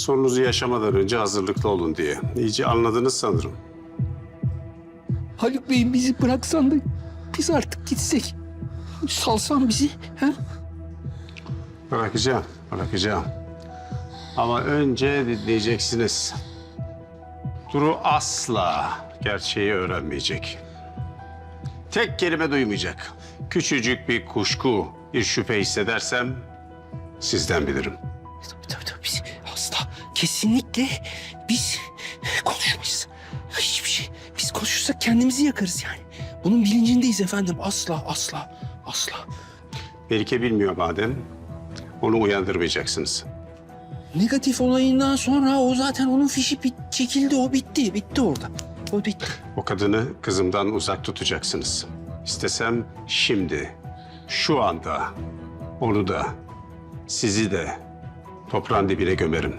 Sorunuzu yaşamadan önce hazırlıklı olun diye. İyice anladınız sanırım. Haluk Bey'im bizi bıraksan da biz artık gitsek. Salsan bizi. Ha? Bırakacağım, bırakacağım. Ama önce dinleyeceksiniz. Duru asla gerçeği öğrenmeyecek. Tek kelime duymayacak. Küçücük bir kuşku, bir şüphe hissedersem sizden bilirim. Tabii tabii kesinlikle biz konuşmayız. Hiçbir şey. Biz konuşursak kendimizi yakarız yani. Bunun bilincindeyiz efendim. Asla asla asla. Melike bilmiyor madem, onu uyandırmayacaksınız. Negatif olayından sonra o zaten onun fişi bit, çekildi. O bitti. Bitti orada. O bitti. O kadını kızımdan uzak tutacaksınız. İstesem şimdi, şu anda onu da, sizi de toprağın dibine gömerim.